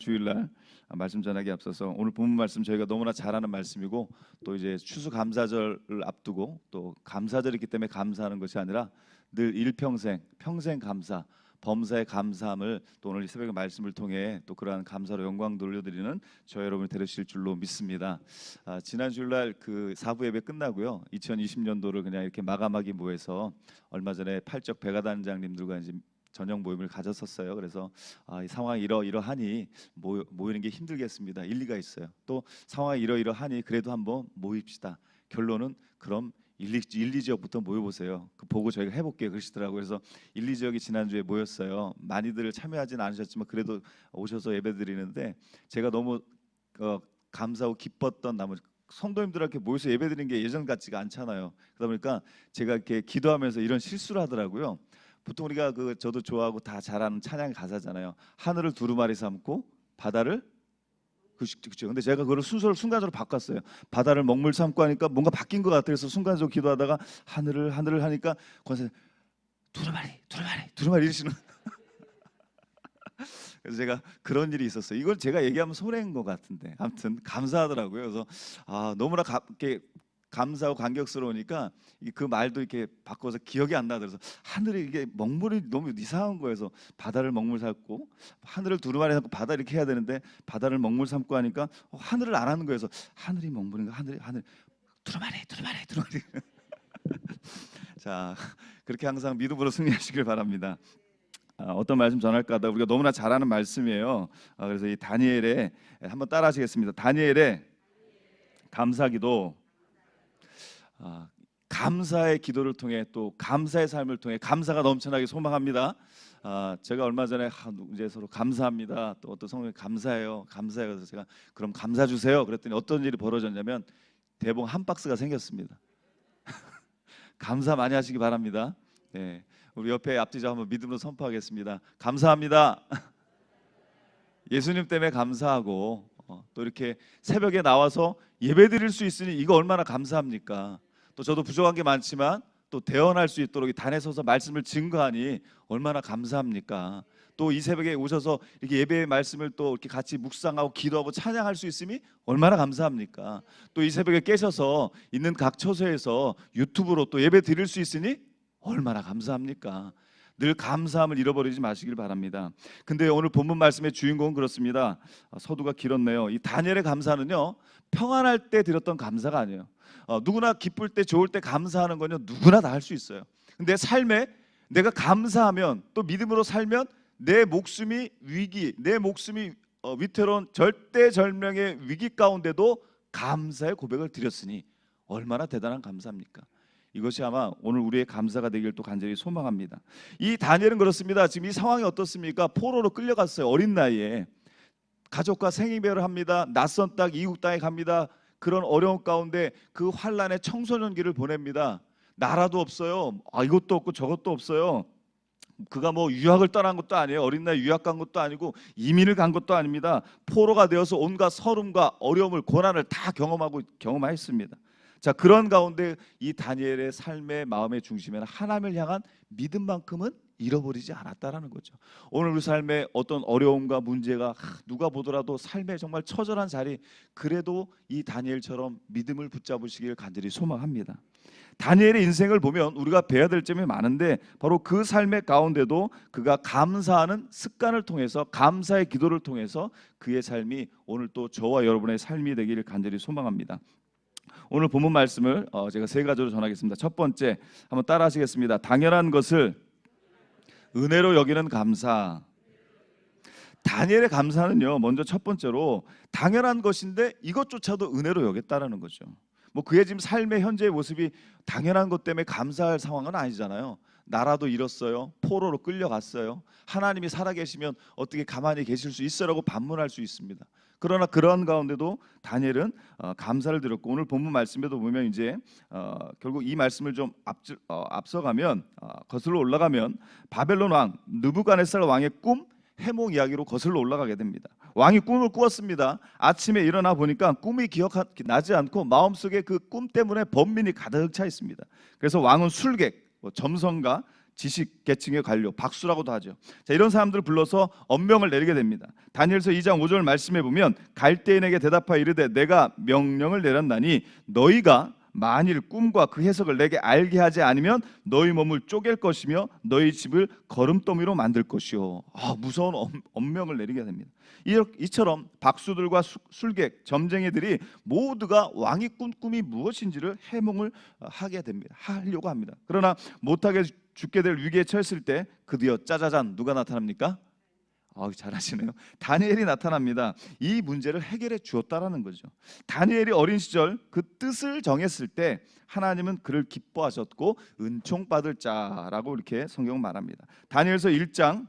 주일날 말씀 전하기 앞서서 오늘 본문 말씀 저희가 너무나 잘 아는 말씀이고 또 이제 추수 감사절을 앞두고 또 감사절이기 때문에 감사하는 것이 아니라 늘 일평생 평생 감사 범사의 감사함을 또 오늘 이 새벽의 말씀을 통해 또 그러한 감사로 영광 돌려드리는 저 여러분이 되실 줄로 믿습니다. 아, 지난 주일날 그 사부 예배 끝나고요. 2020년도를 그냥 이렇게 마감하기 모해서 얼마 전에 팔적 백화단장님들과 이제 저녁 모임을 가졌었어요. 그래서 아, 이 상황이 이러 이러하니 모여, 모이는 게 힘들겠습니다. 일리가 있어요. 또 상황이 이러 이러하니 그래도 한번 모입시다. 결론은 그럼 1, 2, 1, 2지역부터 모여보세요. 그 보고 저희가 해볼게요. 그러시더라고요. 그래서 1, 2지역이 지난주에 모였어요. 많이들 참여하지는 않으셨지만 그래도 오셔서 예배드리는데 제가 너무 어, 감사하고 기뻤던 나머지 성도님들한테 모여서 예배드리는 게 예전 같지가 않잖아요. 그러다 보니까 제가 이렇게 기도하면서 이런 실수를 하더라고요. 보통 우리가 그 저도 좋아하고 다 잘하는 찬양 가사잖아요. 하늘을 두루마리 삼고 바다를 그렇죠. 근데 제가 그걸 순서를 순간적으로 바꿨어요. 바다를 먹물 삼고 하니까 뭔가 바뀐 것 같아서 순간적으로 기도하다가 하늘을 하늘을 하니까 권사 두루마리 두루마리 두루마리 이러시는. 그래서 제가 그런 일이 있었어요. 이걸 제가 얘기하면 손해인 것 같은데 아무튼 감사하더라고요. 그래서 아 너무나 가, 이렇게 감사하고 감격스러우니까 그 말도 이렇게 바꿔서 기억이 안 나더라서 하늘이 이게 먹물이 너무 이상한 거여서 바다를 먹물 삼고 하늘을 두루마리 삼고 바다 이렇게 해야 되는데 바다를 먹물 삼고 하니까 어, 하늘을 안 하는 거여서 하늘이 먹물인가? 하늘이 하늘. 두루마리 두루마리 두루마리. 자 그렇게 항상 믿음으로 승리하시길 바랍니다. 아, 어떤 말씀 전할까 하다 우리가 너무나 잘 아는 말씀이에요. 아, 그래서 이 다니엘의 한번 따라하시겠습니다. 다니엘의 감사기도. 아, 감사의 기도를 통해 또 감사의 삶을 통해 감사가 넘쳐나게 소망합니다. 아, 제가 얼마 전에 아, 이제 서로 감사합니다. 또 어떤 성도님 감사해요, 감사해요. 그래서 제가 그럼 감사 주세요. 그랬더니 어떤 일이 벌어졌냐면 대봉 한 박스가 생겼습니다. 감사 많이 하시기 바랍니다. 네, 우리 옆에 앞뒤자 한번 믿음으로 선포하겠습니다. 감사합니다. 예수님 때문에 감사하고 어, 또 이렇게 새벽에 나와서 예배드릴 수 있으니 이거 얼마나 감사합니까? 또 저도 부족한 게 많지만 또 대언할 수 있도록 이 단에 서서 말씀을 증거하니 얼마나 감사합니까? 또 이 새벽에 오셔서 이렇게 예배의 말씀을 또 이렇게 같이 묵상하고 기도하고 찬양할 수 있음이 얼마나 감사합니까? 또 이 새벽에 깨셔서 있는 각 처소에서 유튜브로 또 예배 드릴 수 있으니 얼마나 감사합니까? 늘 감사함을 잃어버리지 마시길 바랍니다. 근데 오늘 본문 말씀의 주인공은 그렇습니다. 아, 서두가 길었네요. 이 다니엘의 감사는요 평안할 때 드렸던 감사가 아니에요. 어, 누구나 기쁠 때 좋을 때 감사하는 건요 누구나 다 할 수 있어요. 근데 삶에 내가 감사하면 또 믿음으로 살면 내 목숨이 위기, 내 목숨이 어, 위태로운 절대절명의 위기 가운데도 감사의 고백을 드렸으니 얼마나 대단한 감사입니까? 이것이 아마 오늘 우리의 감사가 되길 또 간절히 소망합니다. 이 다니엘은 그렇습니다. 지금 이 상황이 어떻습니까? 포로로 끌려갔어요. 어린 나이에 가족과 생이별을 합니다. 낯선 땅 이국 땅에 갑니다. 그런 어려운 가운데 그 환란의 청소년기를 보냅니다. 나라도 없어요. 아 이것도 없고 저것도 없어요. 그가 뭐 유학을 떠난 것도 아니에요. 어린 나이 유학 간 것도 아니고 이민을 간 것도 아닙니다. 포로가 되어서 온갖 서름과 어려움을 고난을 다 경험하고 경험했습니다. 자 그런 가운데 이 다니엘의 삶의 마음의 중심에는 하나님을 향한 믿음만큼은 잃어버리지 않았다라는 거죠. 오늘 우리 삶에 어떤 어려움과 문제가 누가 보더라도 삶의 정말 처절한 자리 그래도 이 다니엘처럼 믿음을 붙잡으시길 간절히 소망합니다. 다니엘의 인생을 보면 우리가 배워야 될 점이 많은데 바로 그 삶의 가운데도 그가 감사하는 습관을 통해서 감사의 기도를 통해서 그의 삶이 오늘 또 저와 여러분의 삶이 되기를 간절히 소망합니다. 오늘 본문 말씀을 어, 제가 세 가지로 전하겠습니다. 첫 번째 한번 따라하시겠습니다. 당연한 것을 은혜로 여기는 감사. 다니엘의 감사는요. 먼저 첫 번째로 당연한 것인데 이것조차도 은혜로 여겼다라는 거죠. 뭐 그의 지금 삶의 현재의 모습이 당연한 것 때문에 감사할 상황은 아니잖아요. 나라도 잃었어요. 포로로 끌려갔어요. 하나님이 살아계시면 어떻게 가만히 계실 수 있어라고 반문할 수 있습니다. 그러나 그런 가운데도 다니엘은 어, 감사를 드렸고 오늘 본문 말씀에도 보면 이제 어, 결국 이 말씀을 좀 앞, 어, 앞서가면 어, 거슬러 올라가면 바벨론 왕 느부갓네살 왕의 꿈 해몽 이야기로 거슬러 올라가게 됩니다. 왕이 꿈을 꾸었습니다. 아침에 일어나 보니까 꿈이 기억나지 않고 마음속에 그 꿈 때문에 번민이 가득 차 있습니다. 그래서 왕은 술객, 뭐 점성가, 지식 계층의 관료, 박수라고도 하죠. 자, 이런 사람들을 불러서 엄명을 내리게 됩니다. 다니엘서 2장 5절 말씀에 보면 갈대인에게 대답하여 이르되 내가 명령을 내렸나니 너희가 만일 꿈과 그 해석을 내게 알게 하지 않으면 너희 몸을 쪼갤 것이며 너희 집을 거름더미로 만들 것이요. 아, 무서운 엄, 엄명을 내리게 됩니다. 이- 이처럼 박수들과 수- 술객, 점쟁이들이 모두가 왕이 꾼 꿈이 무엇인지를 해몽을 어, 하게 됩니다. 하려고 합니다. 그러나 못하게 죽게 될 위기에 처했을 때 드디어 짜자잔 누가 나타납니까? 아우 잘하시네요. 다니엘이 나타납니다. 이 문제를 해결해 주었다라는 거죠. 다니엘이 어린 시절 그 뜻을 정했을 때 하나님은 그를 기뻐하셨고 은총 받을 자라고 이렇게 성경 말합니다. 다니엘서 1장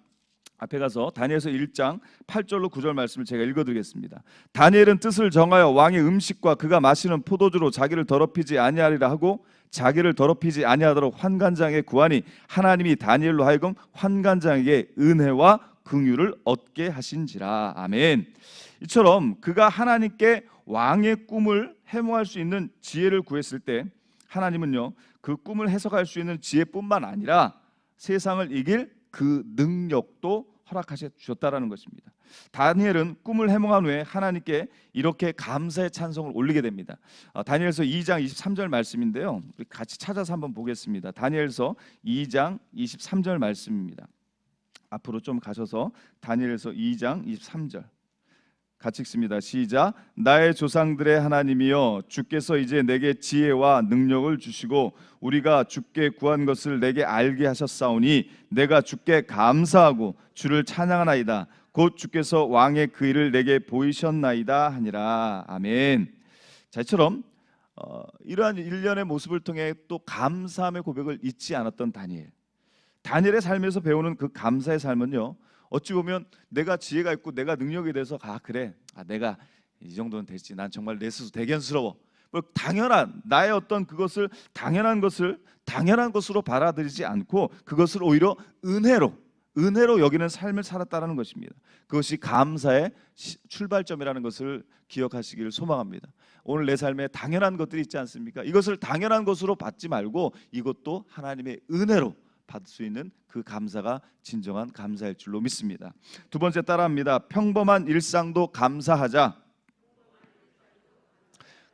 앞에 가서 다니엘서 1장 8절로 9절 말씀을 제가 읽어드리겠습니다. 다니엘은 뜻을 정하여 왕의 음식과 그가 마시는 포도주로 자기를 더럽히지 아니하리라 하고 자기를 더럽히지 아니하도록 환관장에 구하니 하나님이 다니엘로 하여금 환관장에게 은혜와 긍휼을 얻게 하신지라 아멘. 이처럼 그가 하나님께 왕의 꿈을 해몽할 수 있는 지혜를 구했을 때 하나님은요 그 꿈을 해석할 수 있는 지혜뿐만 아니라 세상을 이길 그 능력도 허락하셔 주셨다라는 것입니다. 다니엘은 꿈을 해몽한 후에 하나님께 이렇게 감사의 찬송을 올리게 됩니다. 어, 다니엘서 2장 23절 말씀인데요. 같이 찾아서 한번 보겠습니다. 다니엘서 2장 23절 말씀입니다. 앞으로 좀 가셔서 다니엘서 2장 23절 같이 읽습니다. 시작. 나의 조상들의 하나님이여 주께서 이제 내게 지혜와 능력을 주시고 우리가 주께 구한 것을 내게 알게 하셨사오니 내가 주께 감사하고 주를 찬양하나이다. 곧 주께서 왕의 그 일을 내게 보이셨나이다 하니라. 아멘. 자, 이처럼 어, 이러한 일련의 모습을 통해 또 감사함의 고백을 잊지 않았던 다니엘. 다니엘의 삶에서 배우는 그 감사의 삶은요. 어찌 보면 내가 지혜가 있고 내가 능력이 돼서 아 그래 아 내가 이 정도는 됐지 난 정말 내 스스로 대견스러워 뭐 당연한 나의 어떤 그것을 당연한 것을 당연한 것으로 받아들이지 않고 그것을 오히려 은혜로 은혜로 여기는 삶을 살았다라는 것입니다. 그것이 감사의 시- 출발점이라는 것을 기억하시기를 소망합니다. 오늘 내 삶에 당연한 것들이 있지 않습니까? 이것을 당연한 것으로 받지 말고 이것도 하나님의 은혜로 받을 수 있는 그 감사가 진정한 감사일 줄로 믿습니다. 두 번째 따라합니다. 평범한 일상도 감사하자.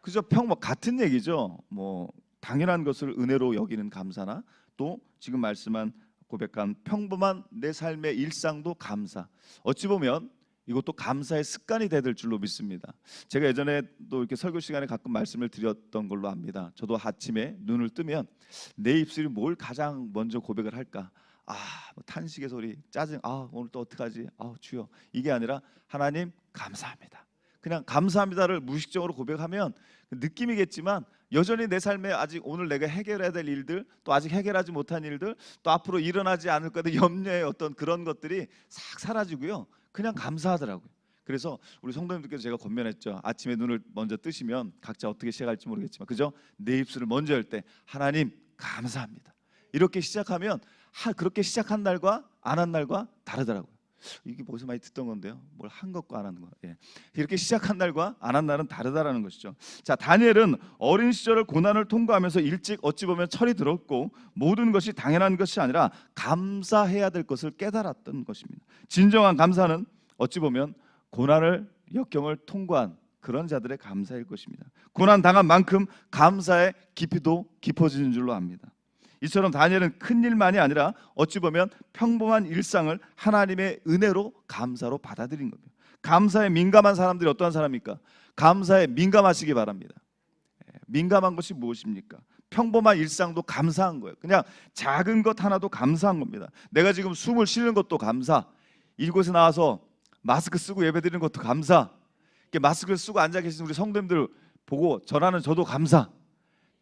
그저 평범 같은 얘기죠. 뭐 당연한 것을 은혜로 여기는 감사나 또 지금 말씀한 고백한 평범한 내 삶의 일상도 감사. 어찌 보면 이것도 감사의 습관이 되될 줄로 믿습니다. 제가 예전에도 이렇게 설교 시간에 가끔 말씀을 드렸던 걸로 압니다. 저도 아침에 눈을 뜨면 내 입술이 뭘 가장 먼저 고백을 할까? 아, 뭐 탄식의 소리, 짜증. 아, 오늘 또 어떡하지? 아, 주여. 이게 아니라 하나님 감사합니다. 그냥 감사합니다를 무의식적으로 고백하면 그 느낌이겠지만 여전히 내 삶에 아직 오늘 내가 해결해야 될 일들, 또 아직 해결하지 못한 일들, 또 앞으로 일어나지 않을 거에 염려의 어떤 그런 것들이 싹 사라지고요. 그냥 감사하더라고요. 그래서 우리 성도님들께서 제가 권면했죠. 아침에 눈을 먼저 뜨시면 각자 어떻게 시작할지 모르겠지만 그죠? 내 입술을 먼저 열 때 하나님 감사합니다. 이렇게 시작하면 하, 그렇게 시작한 날과 안 한 날과 다르더라고요. 이게 벌써 많이 듣던 건데요. 뭘 한 것과 안 하는 거. 예. 이렇게 시작한 날과 안 한 날은 다르다라는 것이죠. 자, 다니엘은 어린 시절을 고난을 통과하면서 일찍 어찌 보면 철이 들었고 모든 것이 당연한 것이 아니라 감사해야 될 것을 깨달았던 것입니다. 진정한 감사는 어찌 보면 고난을 역경을 통과한 그런 자들의 감사일 것입니다. 고난 당한 만큼 감사의 깊이도 깊어지는 줄로 압니다. 이처럼 다니엘은 큰 일만이 아니라 어찌 보면 평범한 일상을 하나님의 은혜로 감사로 받아들인 겁니다. 감사에 민감한 사람들이 어떠한 사람입니까? 감사에 민감하시기 바랍니다. 예, 민감한 것이 무엇입니까? 평범한 일상도 감사한 거예요. 그냥 작은 것 하나도 감사한 겁니다. 내가 지금 숨을 쉬는 것도 감사. 이곳에 나와서 마스크 쓰고 예배드리는 것도 감사. 마스크를 쓰고 앉아 계신 우리 성도님들 보고 전하는 저도 감사.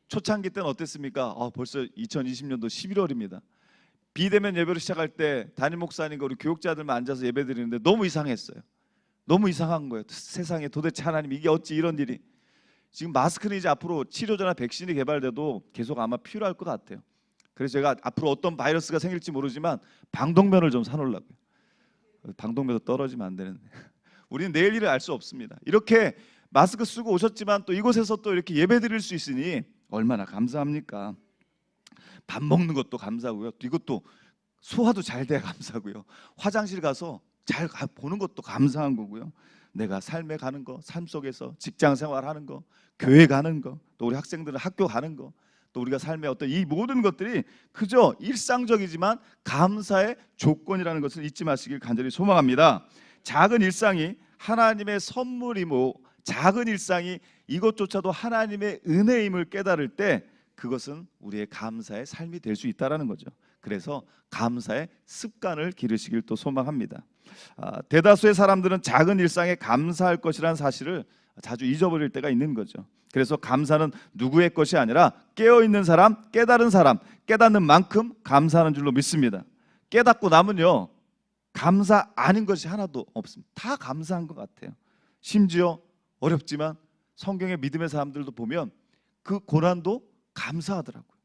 초창기 때는 어땠습니까? 아, 벌써 2020년도 11월입니다. 비대면 예배를 시작할 때 담임 목사님과 우리 교육자들만 앉아서 예배 드리는데 너무 이상했어요. 너무 이상한 거예요. 세상에 도대체 하나님 이게 어찌 이런 일이? 지금 마스크는 이제 앞으로 치료제나 백신이 개발돼도 계속 아마 필요할 것 같아요. 그래서 제가 앞으로 어떤 바이러스가 생길지 모르지만 방독면을 좀 사놓으려고요. 방독면도 떨어지면 안 되는데. 우리는 내일 일을 알 수 없습니다. 이렇게 마스크 쓰고 오셨지만 또 이곳에서 또 이렇게 예배 드릴 수 있으니 얼마나 감사합니까? 밥 먹는 것도 감사하고요. 또 이것도 소화도 잘 돼야 감사고요. 화장실 가서 잘 가- 보는 것도 감사한 거고요. 내가 삶에 가는 거, 삶 속에서 직장 생활하는 거, 교회 가는 거, 또 우리 학생들은 학교 가는 거, 또 우리가 삶의 어떤 이 모든 것들이 그저 일상적이지만 감사의 조건이라는 것을 잊지 마시길 간절히 소망합니다. 작은 일상이 하나님의 선물이고 작은 일상이 이것조차도 하나님의 은혜임을 깨달을 때 그것은 우리의 감사의 삶이 될 수 있다라는 거죠. 그래서 감사의 습관을 기르시길 또 소망합니다. 아, 대다수의 사람들은 작은 일상에 감사할 것이라는 사실을 자주 잊어버릴 때가 있는 거죠. 그래서 감사는 누구의 것이 아니라 깨어 있는 사람, 깨달은 사람, 깨닫는 만큼 감사하는 줄로 믿습니다. 깨닫고 나면요 감사 아닌 것이 하나도 없습니다. 다 감사한 것 같아요. 심지어 어렵지만 성경의 믿음의 사람들도 보면 그 고난도 감사하더라고요.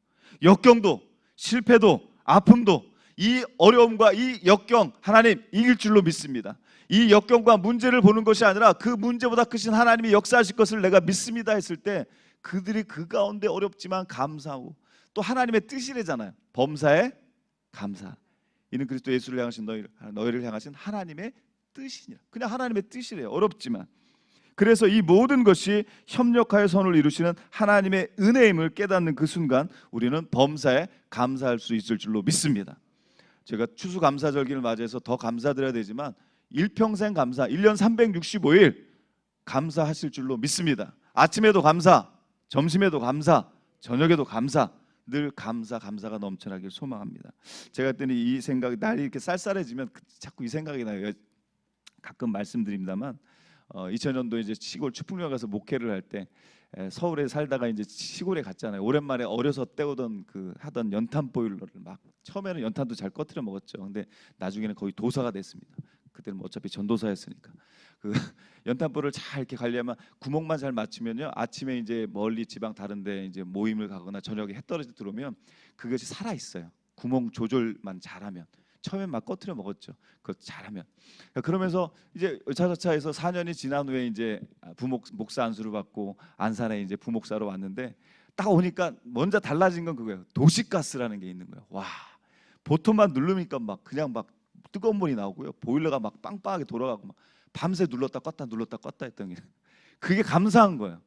역경도 실패도 아픔도 이 어려움과 이 역경 하나님 이길 줄로 믿습니다. 이 역경과 문제를 보는 것이 아니라 그 문제보다 크신 하나님이 역사하실 것을 내가 믿습니다 했을 때 그들이 그 가운데 어렵지만 감사하고 또 하나님의 뜻이래잖아요. 범사에 감사. 이는 그리스도 예수를 향하신 너희 너희를 향하신 하나님의 뜻이니라. 그냥 하나님의 뜻이래요. 어렵지만. 그래서 이 모든 것이 협력하여 선을 이루시는 하나님의 은혜임을 깨닫는 그 순간 우리는 범사에 감사할 수 있을 줄로 믿습니다. 제가 추수감사절기를 맞이해서 더 감사드려야 되지만 일평생 감사, 1년 365일 감사하실 줄로 믿습니다. 아침에도 감사, 점심에도 감사, 저녁에도 감사, 늘 감사 감사가 넘쳐나길 소망합니다. 제가 그랬더니 이 생각이 날이 이렇게 쌀쌀해지면 그- 자꾸 이 생각이 나요. 가끔 말씀드립니다만 어, 2000년도 이제 시골 추풍령 가서 목회를 할 때 서울에 살다가 이제 시골에 갔잖아요. 오랜만에 어려서 때우던 그 하던 연탄 보일러를 막 처음에는 연탄도 잘 꺼트려 먹었죠. 근데 나중에는 거의 도사가 됐습니다. 그때는 뭐 어차피 전도사였으니까 그 연탄불을 잘 이렇게 관리하면 구멍만 잘 맞추면요 아침에 이제 멀리 지방 다른데 이제 모임을 가거나 저녁에 해 떨어져 들어오면 그것이 살아 있어요. 구멍 조절만 잘하면 처음엔 막 꺼트려 먹었죠. 그거 잘하면 그러면서 이제 의차저차해서 4년이 지난 후에 이제 부목 목사 안수를 받고 안산에 이제 부목사로 왔는데 딱 오니까 먼저 달라진 건 그거예요. 도시가스라는 게 있는 거예요. 와 보통만 누르니까 막 그냥 막 뜨거운 물이 나오고요. 보일러가 막 빵빵하게 돌아가고 막 밤새 눌렀다 껐다 눌렀다 껐다 했던 게 그게 감사한 거예요.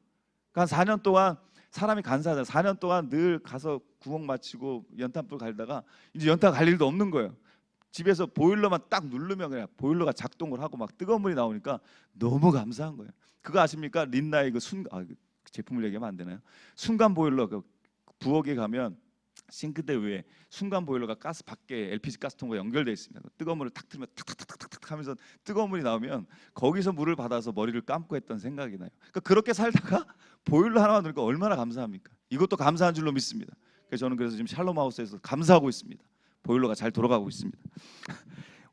그러니까 4년 동안 사람이 간사하잖아요. 4년 동안 늘 가서 구멍 맞추고 연탄불 갈다가 이제 연탄 갈 일도 없는 거예요. 집에서 보일러만 딱 누르면 그냥 보일러가 작동을 하고 막 뜨거운 물이 나오니까 너무 감사한 거예요. 그거 아십니까? 린나의 그 순, 아, 그 제품을 얘기하면 안 되나요? 순간 보일러 그 부엌에 가면 싱크대 위에 순간 보일러가 가스 밖에 LPG 가스통과 연결돼 있습니다. 그 뜨거운 물을 탁 틀면 탁탁탁탁탁 하면서 뜨거운 물이 나오면 거기서 물을 받아서 머리를 감고 했던 생각이 나요. 그러니까 그렇게 살다가 보일러 하나만 넣으니까 얼마나 감사합니까? 이것도 감사한 줄로 믿습니다. 그래서 저는 그래서 지금 샬롬 하우스에서 감사하고 있습니다. 보일러가 잘 돌아가고 있습니다.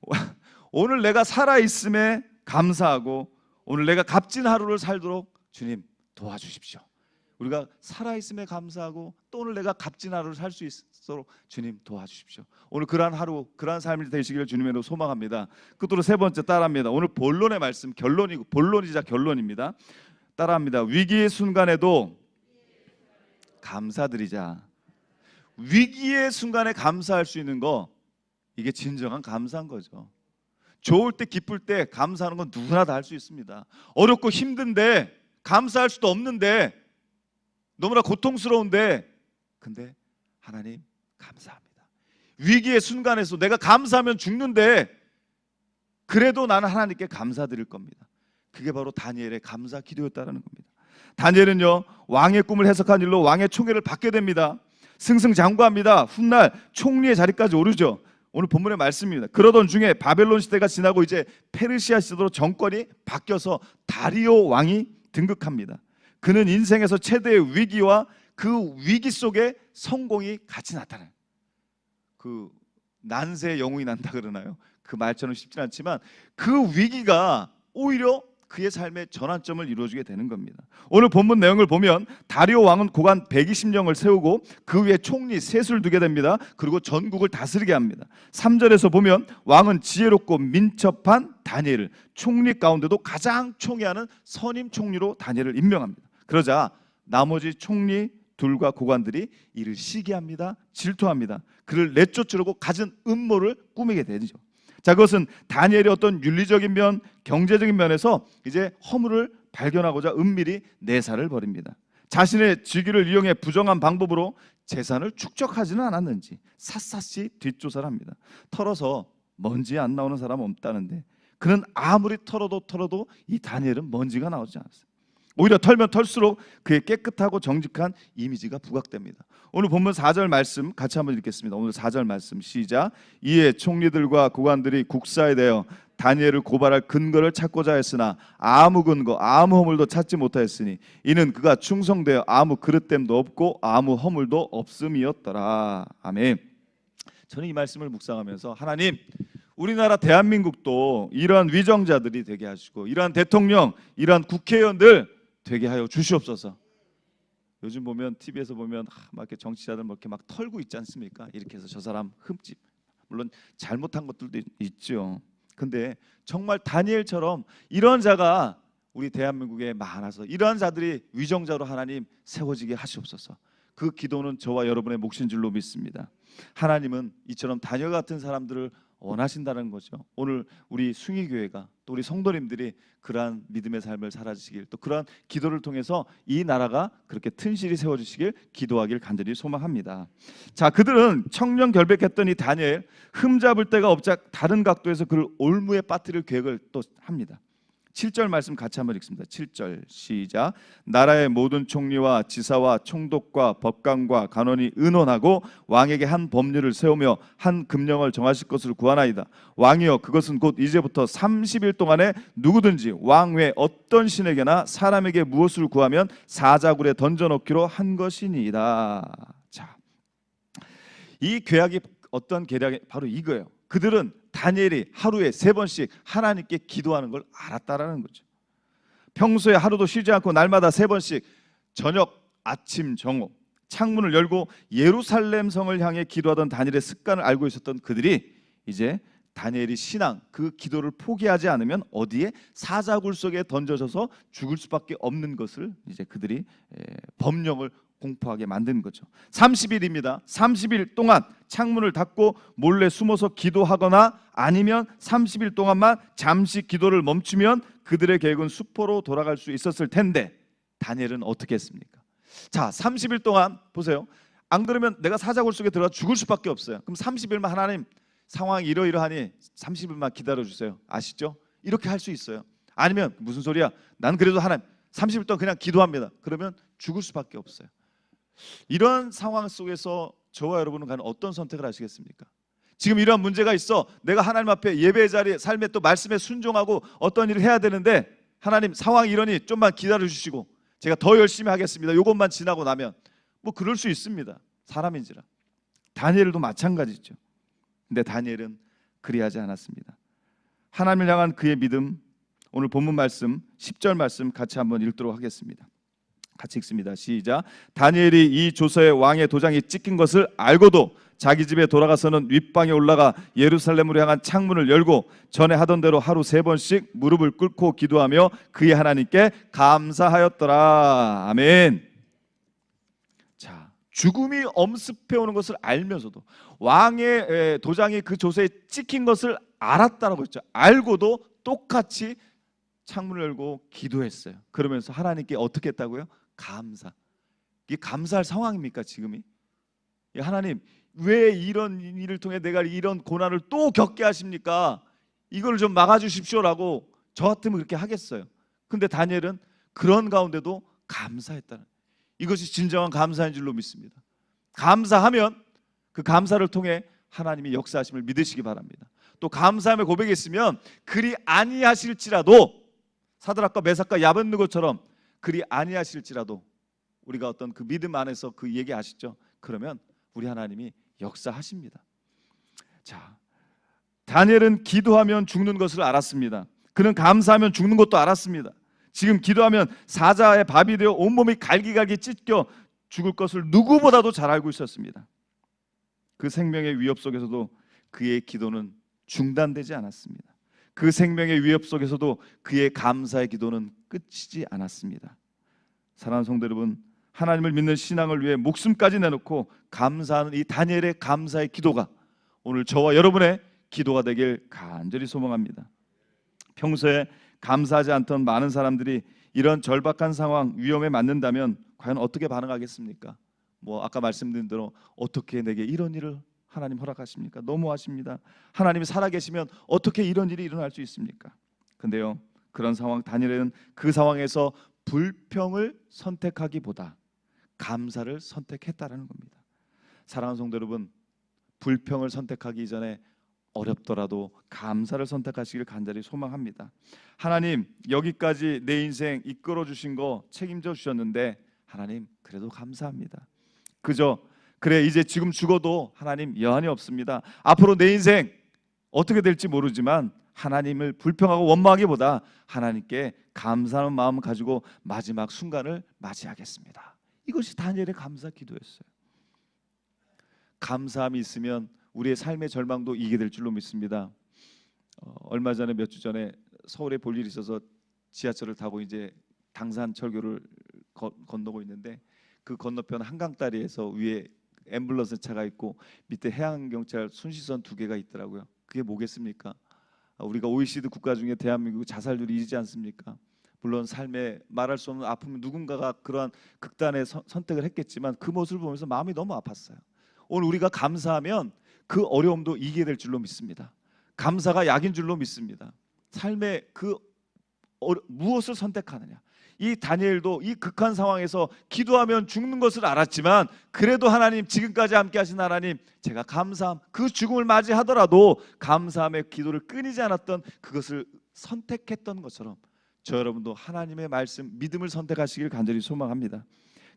오늘 내가 살아 있음에 감사하고 오늘 내가 값진 하루를 살도록 주님 도와주십시오. 우리가 살아 있음에 감사하고 또 오늘 내가 값진 하루를 살 수 있도록 주님 도와주십시오. 오늘 그러한 하루, 그러한 삶이 되시기를 주님으로 소망합니다. 끝으로 세 번째 따라합니다. 오늘 본론의 말씀 결론이고 본론이자 결론입니다. 따라합니다. 위기의 순간에도 감사드리자. 위기의 순간에 감사할 수 있는 거 이게 진정한 감사한 거죠. 좋을 때 기쁠 때 감사하는 건 누구나 다 할 수 있습니다. 어렵고 힘든데 감사할 수도 없는데 너무나 고통스러운데 근데 하나님 감사합니다. 위기의 순간에서 내가 감사하면 죽는데 그래도 나는 하나님께 감사드릴 겁니다. 그게 바로 다니엘의 감사 기도였다라는 겁니다. 다니엘은요 왕의 꿈을 해석한 일로 왕의 총애를 받게 됩니다. 승승장구합니다. 훗날 총리의 자리까지 오르죠. 오늘 본문의 말씀입니다. 그러던 중에 바벨론 시대가 지나고 이제 페르시아 시대로 정권이 바뀌어서 다리오 왕이 등극합니다. 그는 인생에서 최대의 위기와 그 위기 속에 성공이 같이 나타나요. 그 난세 영웅이 난다 그러나요? 그 말처럼 쉽진 않지만 그 위기가 오히려 그의 삶의 전환점을 이루어주게 되는 겁니다. 오늘 본문 내용을 보면 다리오 왕은 고관 120명을 세우고 그 위에 총리 셋을 두게 됩니다. 그리고 전국을 다스리게 합니다. 3절에서 보면 왕은 지혜롭고 민첩한 다니엘을 총리 가운데도 가장 총애하는 선임 총리로 다니엘을 임명합니다. 그러자 나머지 총리 둘과 고관들이 이를 시기합니다. 질투합니다. 그를 내쫓으려고 갖은 음모를 꾸미게 되죠. 자, 그것은 다니엘의 어떤 윤리적인 면, 경제적인 면에서 이제 허물을 발견하고자 은밀히 내사를 벌입니다. 자신의 직위를 이용해 부정한 방법으로 재산을 축적하지는 않았는지 샅샅이 뒷조사를 합니다. 털어서 먼지 안 나오는 사람 없다는데 그는 아무리 털어도 털어도 이 다니엘은 먼지가 나오지 않았어요. 오히려 털면 털수록 그의 깨끗하고 정직한 이미지가 부각됩니다. 오늘 본문 4절 말씀 같이 한번 읽겠습니다. 오늘 4절 말씀 시작. 이에 총리들과 고관들이 국사에 대하여 다니엘을 고발할 근거를 찾고자 했으나 아무 근거, 아무 허물도 찾지 못하였으니 이는 그가 충성되어 아무 그릇됨도 없고 아무 허물도 없음이었더라. 아멘. 저는 이 말씀을 묵상하면서 하나님 우리나라 대한민국도 이러한 위정자들이 되게 하시고 이러한 대통령, 이러한 국회의원들 되게 하여 주시옵소서. 요즘 보면 TV에서 보면 하, 막 이렇게 정치자들 뭐 이렇게 막 털고 있지 않습니까? 이렇게 해서 저 사람 흠집 물론 잘못한 것들도 있- 있죠. 근데 정말 다니엘처럼 이런 자가 우리 대한민국에 많아서 이러한 자들이 위정자로 하나님 세워지게 하시옵소서. 그 기도는 저와 여러분의 몫인 줄로 믿습니다. 하나님은 이처럼 다니엘 같은 사람들을 원하신다는 거죠. 오늘 우리 숭이 교회가 또 우리 성도님들이 그러한 믿음의 삶을 살아주시길 또 그러한 기도를 통해서 이 나라가 그렇게 튼실히 세워 주시길 기도하길 간절히 소망합니다. 자, 그들은 청년 결백했던 이 다니엘 흠 잡을 데가 없자 다른 각도에서 그를 올무에 빠뜨릴 계획을 또 합니다. 7절 말씀 같이 한번 읽습니다. 7절 시작. 나라의 모든 총리와 지사와 총독과 법관과 간원이 의논하고 왕에게 한 법률을 세우며 한 금령을 정하실 것을 구하나이다. 왕이여 그것은 곧 이제부터 30일 동안에 누구든지 왕 외 어떤 신에게나 사람에게 무엇을 구하면 사자굴에 던져 넣기로 한 것이니이다. 자. 이 계약이 어떤 계약이 바로 이거예요. 그들은 다니엘이 하루에 세 번씩 하나님께 기도하는 걸 알았다라는 거죠. 평소에 하루도 쉬지 않고 날마다 세 번씩 저녁, 아침, 정오 창문을 열고 예루살렘 성을 향해 기도하던 다니엘의 습관을 알고 있었던 그들이 이제 다니엘이 신앙 그 기도를 포기하지 않으면 어디에 사자굴 속에 던져져서 죽을 수밖에 없는 것을 이제 그들이 에, 법령을 공포하게 만든 거죠. 30일입니다. 30일 동안 창문을 닫고 몰래 숨어서 기도하거나 아니면 30일 동안만 잠시 기도를 멈추면 그들의 계획은 수포로 돌아갈 수 있었을 텐데 다니엘은 어떻게 했습니까? 자, 30일 동안 보세요. 안 그러면 내가 사자굴 속에 들어가 죽을 수밖에 없어요. 그럼 30일만 하나님 상황이 이러이러하니 30일만 기다려 주세요. 아시죠? 이렇게 할 수 있어요. 아니면 무슨 소리야? 난 그래도 하나님 30일 동안 그냥 기도합니다. 그러면 죽을 수밖에 없어요. 이런 상황 속에서 저와 여러분은 과연 어떤 선택을 하시겠습니까? 지금 이런 문제가 있어. 내가 하나님 앞에 예배 자리에 삶에 또 말씀에 순종하고 어떤 일을 해야 되는데 하나님 상황이 이러니 좀만 기다려 주시고 제가 더 열심히 하겠습니다. 이것만 지나고 나면 뭐 그럴 수 있습니다. 사람인지라. 다니엘도 마찬가지죠. 근데 다니엘은 그리하지 않았습니다. 하나님을 향한 그의 믿음 오늘 본문 말씀 10절 말씀 같이 한번 읽도록 하겠습니다. 같이 읽습니다. 시작. 다니엘이 이 조서에 왕의 도장이 찍힌 것을 알고도 자기 집에 돌아가서는 윗방에 올라가 예루살렘으로 향한 창문을 열고 전에 하던 대로 하루 세 번씩 무릎을 꿇고 기도하며 그의 하나님께 감사하였더라. 아멘. 자, 죽음이 엄습해 오는 것을 알면서도 왕의 에, 도장이 그 조서에 찍힌 것을 알았다라고 했죠. 알고도 똑같이 창문을 열고 기도했어요. 그러면서 하나님께 어떻게 했다고요? 감사. 이게 감사할 상황입니까 지금이? 예, 하나님 왜 이런 일을 통해 내가 이런 고난을 또 겪게 하십니까? 이걸 좀 막아주십시오라고 저 같으면 그렇게 하겠어요. 근데 다니엘은 그런 가운데도 감사했다는 이것이 진정한 감사인 줄로 믿습니다. 감사하면 그 감사를 통해 하나님이 역사하심을 믿으시기 바랍니다. 또 감사함의 고백이 있으면 그리 아니하실지라도 사드락과 메삭과 야벤느고처럼 그리 아니하실지라도 우리가 어떤 그 믿음 안에서 그 얘기 아시죠? 그러면 우리 하나님이 역사하십니다. 자, 다니엘은 기도하면 죽는 것을 알았습니다. 그는 감사하면 죽는 것도 알았습니다. 지금 기도하면 사자의 밥이 되어 온몸이 갈기갈기 찢겨 죽을 것을 누구보다도 잘 알고 있었습니다. 그 생명의 위협 속에서도 그의 기도는 중단되지 않았습니다. 그 생명의 위협 속에서도 그의 감사의 기도는 끝이지 않았습니다. 사랑하는 성도 여러분, 하나님을 믿는 신앙을 위해 목숨까지 내놓고 감사하는 이 다니엘의 감사의 기도가 오늘 저와 여러분의 기도가 되길 간절히 소망합니다. 평소에 감사하지 않던 많은 사람들이 이런 절박한 상황 위험에 맞는다면 과연 어떻게 반응하겠습니까? 뭐 아까 말씀드린 대로 어떻게 내게 이런 일을 하나님 허락하십니까? 너무하십니다. 하나님이 살아계시면 어떻게 이런 일이 일어날 수 있습니까? 근데요 그런 상황 다니엘은 그 상황에서 불평을 선택하기보다 감사를 선택했다라는 겁니다. 사랑하는 성도 여러분, 불평을 선택하기 전에 어렵더라도 감사를 선택하시길 간절히 소망합니다. 하나님 여기까지 내 인생 이끌어 주신 거 책임져 주셨는데 하나님 그래도 감사합니다. 그저 그래 이제 지금 죽어도 하나님 여한이 없습니다. 앞으로 내 인생 어떻게 될지 모르지만 하나님을 불평하고 원망하기보다 하나님께 감사하는 마음 가지고 마지막 순간을 맞이하겠습니다. 이것이 다니엘의 감사 기도였어요. 감사함이 있으면 우리의 삶의 절망도 이기게 될 줄로 믿습니다. 어, 얼마 전에 몇 주 전에 서울에 볼 일이 있어서 지하철을 타고 이제 당산 철교를 거- 건너고 있는데 그 건너편 한강 다리에서 위에 앰뷸런스 차가 있고 밑에 해양 경찰 순시선 두 개가 있더라고요. 그게 뭐겠습니까? 아, 우리가 OECD 국가 중에 대한민국 자살률이 이지 않습니까? 물론 삶에 말할 수 없는 아픔 누군가가 그러한 극단의 선- 선택을 했겠지만 그 모습을 보면서 마음이 너무 아팠어요. 오늘 우리가 감사하면 그 어려움도 이기게 될 줄로 믿습니다. 감사가 약인 줄로 믿습니다. 삶의 그 어려- 무엇을 선택하느냐. 이 다니엘도 이 극한 상황에서 기도하면 죽는 것을 알았지만 그래도 하나님 지금까지 함께 하신 하나님 제가 감사함 그 죽음을 맞이하더라도 감사함의 기도를 끊이지 않았던 그것을 선택했던 것처럼 저 여러분도 하나님의 말씀 믿음을 선택하시길 간절히 소망합니다.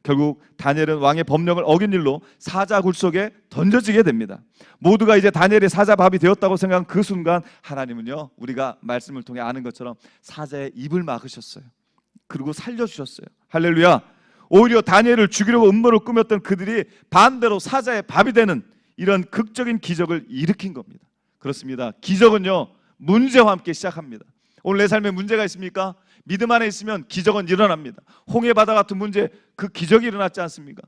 결국 다니엘은 왕의 법령을 어긴 일로 사자 굴 속에 던져지게 됩니다. 모두가 이제 다니엘이 사자 밥이 되었다고 생각한 그 순간 하나님은요 우리가 말씀을 통해 아는 것처럼 사자의 입을 막으셨어요. 그리고 살려주셨어요. 할렐루야. 오히려 다니엘을 죽이려고 음모를 꾸몄던 그들이 반대로 사자의 밥이 되는 이런 극적인 기적을 일으킨 겁니다. 그렇습니다. 기적은요 문제와 함께 시작합니다. 오늘 내 삶에 문제가 있습니까? 믿음 안에 있으면 기적은 일어납니다. 홍해 바다 같은 문제 그 기적이 일어났지 않습니까?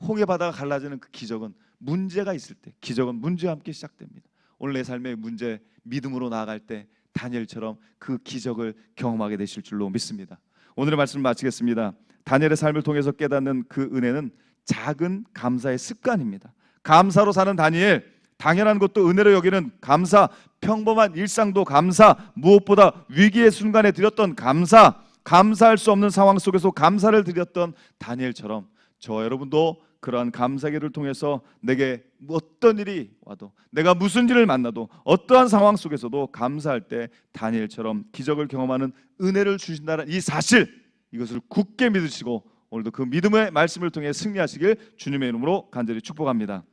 홍해 바다가 갈라지는 그 기적은 문제가 있을 때 기적은 문제와 함께 시작됩니다. 오늘 내 삶의 문제 믿음으로 나아갈 때 다니엘처럼 그 기적을 경험하게 되실 줄로 믿습니다. 오늘의 말씀을 마치겠습니다. 다니엘의 삶을 통해서 깨닫는 그 은혜는 작은 감사의 습관입니다. 감사로 사는 다니엘 당연한 것도 은혜로 여기는 감사, 평범한 일상도 감사, 무엇보다 위기의 순간에 드렸던 감사, 감사할 수 없는 상황 속에서 감사를 드렸던 다니엘처럼 저 여러분도 그러한 감사기를 통해서 내게 어떤 일이 와도 내가 무슨 일을 만나도 어떠한 상황 속에서도 감사할 때 다니엘처럼 기적을 경험하는 은혜를 주신다는 이 사실 이것을 굳게 믿으시고 오늘도 그 믿음의 말씀을 통해 승리하시길 주님의 이름으로 간절히 축복합니다.